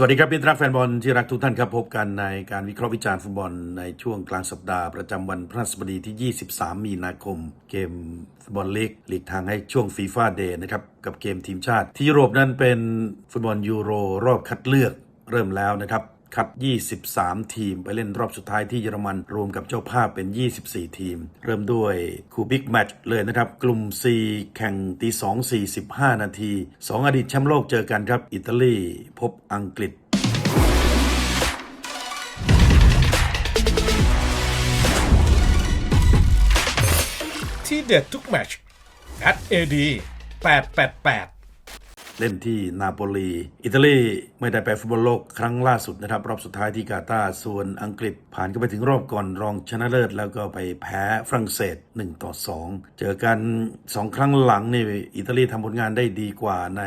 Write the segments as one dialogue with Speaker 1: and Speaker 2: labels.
Speaker 1: สวัสดีครับพี่รักแฟนบอลที่รักทุกท่านครับพบกันในการวิเคราะห์วิจารณ์ฟุตบอลในช่วงกลางสัปดาห์ประจำวันพฤหัสบดีที่ 23 มีนาคม เกมฟุตบอลลีกหลีกทางให้ช่วงฟีฟ่าเดย์นะครับกับเกมทีมชาติ ที่ยุโรปนั้นเป็นฟุตบอลยูโรรอบคัดเลือกเริ่มแล้วนะครับ คัด 23 ทีม ไปเล่นรอบสุดท้ายที่เยอรมัน รวมกับเจ้าภาพเป็น 24 ทีม เริ่มด้วยคู่บิ๊กแมตช์เลยนะครับ กลุ่ม C แข่งตี 2 45 นาที 2 อดีตแชมป์โลกเจอกันครับ อิตาลีพบอังกฤษ
Speaker 2: ที่เด็ดทุกแมตช at AD 888
Speaker 1: เล่นที่นาโปลี อิตาลีไม่ได้ไปฟุตบอลโลกครั้งล่าสุดนะครับ รอบสุดท้ายที่กาตาร์ส่วนอังกฤษผ่านก็ไปถึงรอบก่อนรองชนะเลิศ แล้วก็ไปแพ้ฝรั่งเศส1ต่อ2 เจอกัน 2 ครั้งหลังนี่อิตาลีทำผลงานได้ดีกว่าใน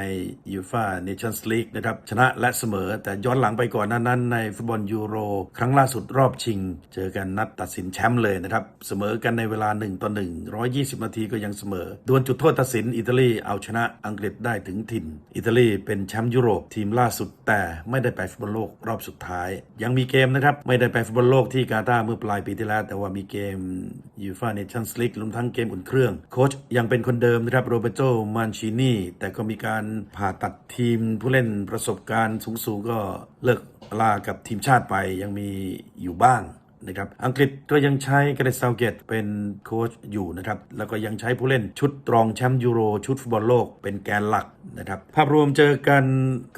Speaker 1: ยูฟ่าเนชั่นส์ลีกนะครับ ชนะและเสมอ แต่ย้อนหลังไปก่อนนั้นนั้นในฟุตบอลยูโร ครั้งล่าสุดรอบชิง เจอกันนัดตัดสินแชมป์เลยนะครับเสมอกันในเวลา1ต่อ1 120 นาทีก็ยังเสมอดวลจุดโทษตัดสินอิตาลีเอาชนะอังกฤษได้ถึงถิ่นอิตาลีเป็นแชมป์ยุโรปทีมล่าสุด แต่ไม่ได้ไปฟุตบอลโลกรอบสุดท้าย ยังมีเกมนะครับ ไม่ได้ไปฟุตบอลโลกที่กาตาร์เมื่อปลายปีที่แล้ว แต่ว่ามีเกมยูฟ่าเนชั่นส์ลีกรวมทั้งเกมอุ่นเครื่องโค้ชยังเป็นคนเดิมนะครับโรเบโตมันชินีแต่ก็มีการผ่าตัดทีมผู้เล่นประสบการณ์สูงๆก็เลิกลากับทีมชาติไปยังมีอยู่บ้าง นะครับอังกฤษก็ยังใช้เกรซาวเกตเป็นโค้ชอยู่นะครับแล้วก็ยังใช้ผู้เล่นชุดรองแชมป์ยูโรชุดฟุตบอลโลกเป็นแกนหลักนะครับภาพรวมเจอกัน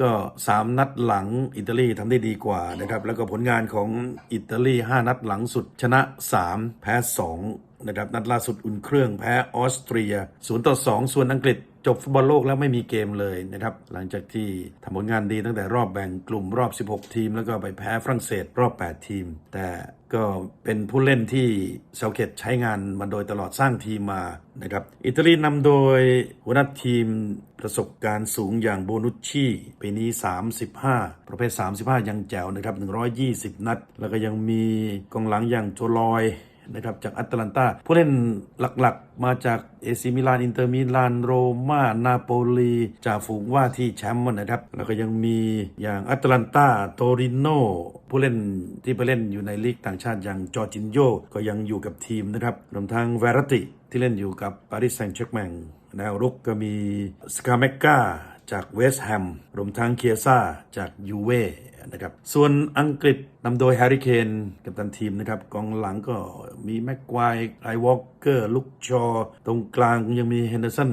Speaker 1: ก็ 3 นัดหลังอิตาลีทำได้ดีกว่านะครับแล้วก็ผลงานของอิตาลี 5 นัดหลังสุดชนะ 3 แพ้ 2นะครับนัดล่าสุดอุ่นเครื่องแพ้ออสเตรีย0ต่อ2ส่วนอังกฤษ จบฟุตบอลโลกแล้วไม่มีเกมเลยนะครับ หลังจากที่ทำผลงานดีตั้งแต่รอบแบ่งกลุ่มรอบ 16 ทีม แล้วก็ไปแพ้ฝรั่งเศสรอบ 8 ทีม แต่ก็เป็นผู้เล่นที่เซาเกตใช้งานมาโดยตลอดสร้างทีมมานะครับ อิตาลีนำโดยหัวหน้าทีมประสบการณ์สูงอย่างโบนุชชีปีนี้ 35 ประเภท 35 ยังแจ๋วนะครับ 120 นัด แล้วก็ยังมีกองหลังอย่างโจลอย นะครับจากแอตแลนตาผู้เล่นหลักๆ มาจากเอซิมิลานอินเตอร์มิลานโรมานาโปลีจากฝูงว่าที่แชมป์นะครับ แล้วก็ยังมีอย่างแอตแลนตาโตริโนผู้เล่นที่ไปเล่นอยู่ในลีกต่างชาติอย่างจอร์จินโยก็ยังอยู่กับทีมนะครับรวมทั้งเวรติที่เล่นอยู่กับปารีสแซงต์แชร์กแมงแนวรุกก็มีสกาเมกา จากเวสต์แฮมรวมทั้งเคียซ่าจากยูเว่นะครับส่วนอังกฤษนำโดยแฮร์รี่เคนกับตันทีมนะครับกองหลังก็มีแม็กควายไอวอลเกอร์ลุกชอ ตรงกลางยังมีเฮนเดอร์สัน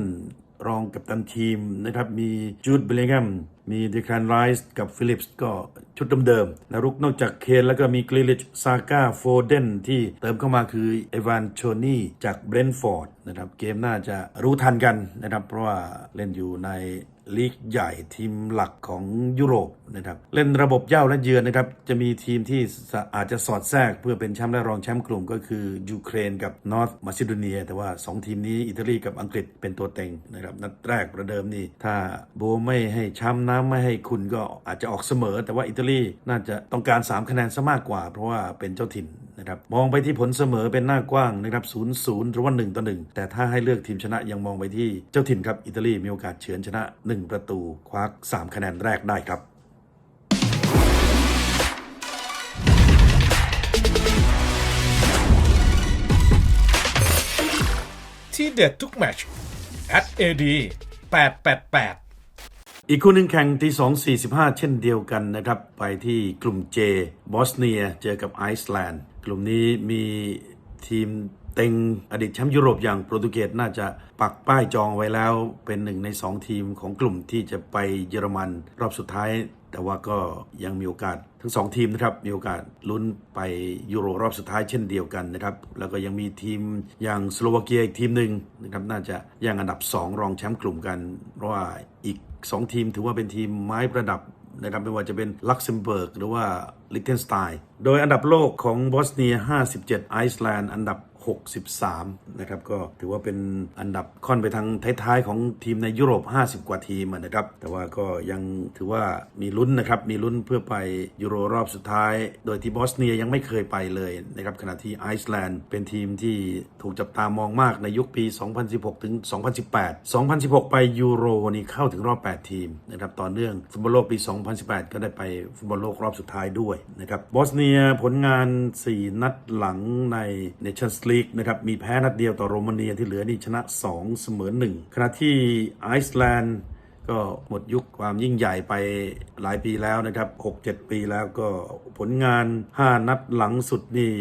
Speaker 1: รองกับตันทีมนะครับมีจูดเบลลิงแฮมมีเดคานไรส์กับฟิลิปส์ก็ชุดเดิมๆนะรุกนอกจากเคนแล้วก็มีกริลิชซาก้าโฟเดนที่เติมเข้ามาคือเอวานโชนี่จากเบรนฟอร์ดนะครับเกมน่าจะรู้ทันกันนะครับ เพราะว่าเล่นอยู่ในลีกใหญ่ทีมหลักของยุโรปนะครับเล่นระบบเย่าและเยือนนะครับ จะมีทีมที่อาจจะสอดแทรกเพื่อเป็นแชมป์และรองแชมป์กลุ่มก็คือยูเครนกับนอร์ทมาซิโดเนีย แต่ว่า 2 ทีมนี้อิตาลีกับอังกฤษเป็นตัวเต็งนะครับนัดแรกประเดิมนี่ ถ้าโบไม่ให้ช้ำน้ำไม่ให้คุณก็อาจจะออกเสมอ แต่ว่าอิตาลีน่าจะต้องการ 3 คะแนนซะมากกว่า เพราะว่าเป็นเจ้าถิ่นนะครับมองไปที่ผลเสมอเป็นหน้ากว้างนะครับ0ูนย์หรือว่า1ต่อ1แต่ถ้าให้เลือกทีมชนะยังมองไปที่เจ้าถิ่นครับอิตาลีมีโอกาสเฉือนชนะ 1 ประตูคว้า3คะแนนแรกได้ครับ
Speaker 2: ที่เด็ดทุกแมตช at AD 888
Speaker 1: อีกคู่หนึ่งแข่งทีสองสี่สิบห้าเช่นเดียวกันนะครับ ไปที่กลุ่มเจบอสเนียเจอกับไอซ์แลนด์ กลุ่มนี้มีทีมเต็งอดีตแชมป์ยุโรปอย่างโปรตุเกสน่าจะปักป้ายจองไว้แล้วเป็นหนึ่งในสองทีมของกลุ่มที่จะไปเยอรมันรอบสุดท้าย แต่ว่าก็ยังมีโอกาสทั้งสองทีมนะครับมีโอกาสลุ้นไปยูโรรอบสุดท้ายเช่นเดียวกันนะครับแล้วก็ยังมีทีมอย่างสโลวาเกียอีกทีมหนึ่งนะครับน่าจะย่งอันดับ 2 รองแชมป์กลุ่มกันเพราะว่าอีก 2 ทีมถือว่าเป็นทีมไม้ประดับ นะครับไม่ว่าจะเป็นลักเซมเบิร์กหรือว่าลิเทนสไตน์โดยอันดับโลกของบอสเนีย 57 ไอซ์แลนด์อันดับ 63 นะครับ ก็ถือว่าเป็นอันดับค่อนไปทางท้ายๆ ของทีมในยุโรป 50 กว่าทีมอะนะครับ แต่ว่าก็ยังถือว่ามีลุ้นนะครับ มีลุ้นเพื่อไปยูโรรอบสุดท้าย โดยที่บอสเนียยังไม่เคยไปเลยนะครับ ขณะที่ไอซ์แลนด์เป็นทีมที่ถูกจับตามองมากในยุคปี 2016 ถึง 2018 2016 ไปยูโรนี่เข้าถึงรอบ 8 ทีมนะครับ ต่อเนื่องฟุตบอลโลกปี 2018 ก็ได้ไปฟุตบอลโลกรอบสุดท้ายด้วยนะครับ บอสเนียผลงาน 4 นัดหลังในเนชั่นส์ลีกนะครับมีแพ้นัดเดียวต่อโรมาเนียที่เหลือนี่ชนะ 2 เสมอ 1 ขณะที่ไอซ์แลนด์ก็หมดยุคความยิ่งใหญ่ไปหลายปีแล้วนะครับ 6-7 ปีแล้วก็ผลงาน 5 นัดหลังสุดนี่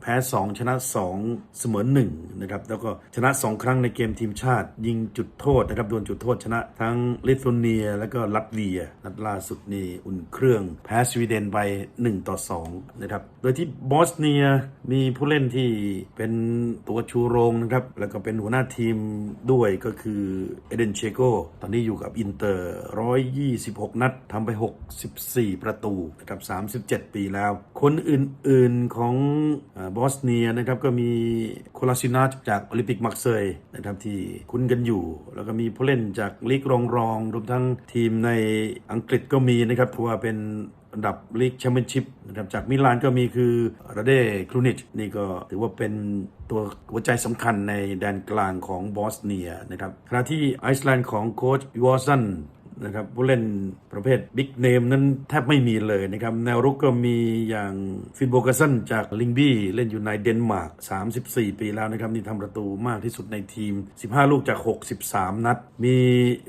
Speaker 1: แพ้ 2 ชนะ 2 เสมอ1นะครับแล้วก็ชนะ2 ครั้งในเกมทีมชาติ ยิงจุดโทษนะครับโดวลจุดโทษชนะทั้งลิทัวเนีย แล้วก็ลัตเวีย นัดล่าสุดนี่อุ่นเครื่องแพ้สวีเดนไป 1 ต่อ2นะครับโดยที่บอสเนียมีผู้เล่นที่เป็นตัวชูโรงนะครับแล้วก็เป็นหัวหน้าทีมด้วยก็คือเอเดนเชโกตอนนี้อยู่กับอินเตอร์ 126 นัดทำไป 64 ประตูนะครับ37 ปีแล้ว คนอื่นๆของบอสเนียนะครับก็มีโคลาซินาจากโอลิมปิกมักเซยนะครับที่คุ้นกันอยู่ แล้วก็มีผู้เล่นจากลีกรองรองๆรวมทั้งทีมในอังกฤษก็มีนะครับเพราะว่าเป็นอันดับลีกแชมเปี้ยนชิพนะครับจากมิลานก็มีคือราเดครูนิชนี่ก็ถือว่าเป็นตัวหัวใจสำคัญในแดนกลางของบอสเนียนะครับขณะที่ไอซ์แลนด์ของโค้ชวอร์ซัน นะครับผู้เล่นประเภทบิ๊กเนมนั้นแทบไม่มีเลยนะครับ แนวรุกก็มีอย่างฟินโบกัสันจากลิงบี้เล่นอยู่ในเดนมาร์ก 34 ปีแล้วนะครับนี่ทำประตูมากที่สุดในทีม 15 ลูกจาก 63 นัด มี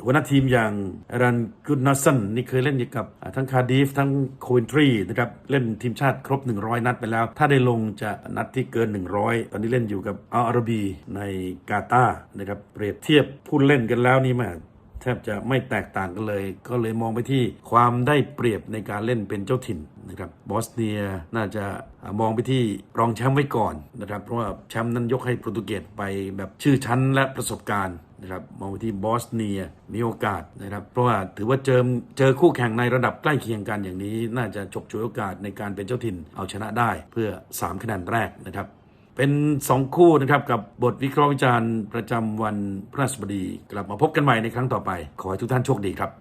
Speaker 1: หัวหน้าทีมอย่างรันกุนนัสสันนี่เคยเล่นอยู่กับทั้งคาร์ดิฟทั้งโควินทรีนะครับเล่นทีมชาติครบ 100 นัดไปแล้ว ถ้าได้ลงจะนัดที่เกิน 100 ตอนนี้เล่นอยู่กับอัลอาราบีในกาตาร์นะครับเปรียบเทียบผู้เล่นกันแล้วนี่มา แทบจะไม่แตกต่างกันเลย ก็เลยมองไปที่ความได้เปรียบในการเล่นเป็นเจ้าถิ่นนะครับบอสเนียน่าจะมองไปที่รองแชมป์ไว้ก่อนนะครับเพราะว่าแชมป์นั้นยกให้โปรตุเกสไปแบบชื่อชั้นและประสบการณ์นะครับมองไปที่บอสเนียมีโอกาสนะครับเพราะว่าถือว่าเจอเจอคู่แข่งในระดับใกล้เคียงกันอย่างนี้ น่าจะฉกฉวยโอกาสในการเป็นเจ้าถิ่นเอาชนะได้เพื่อ 3 คะแนนแรกนะครับ เป็นสองคู่นะครับกับบทวิเคราะห์วิจารณ์ประจำวันพฤหัสบดี กลับมาพบกันใหม่ในครั้งต่อไป ขอให้ทุกท่านโชคดีครับ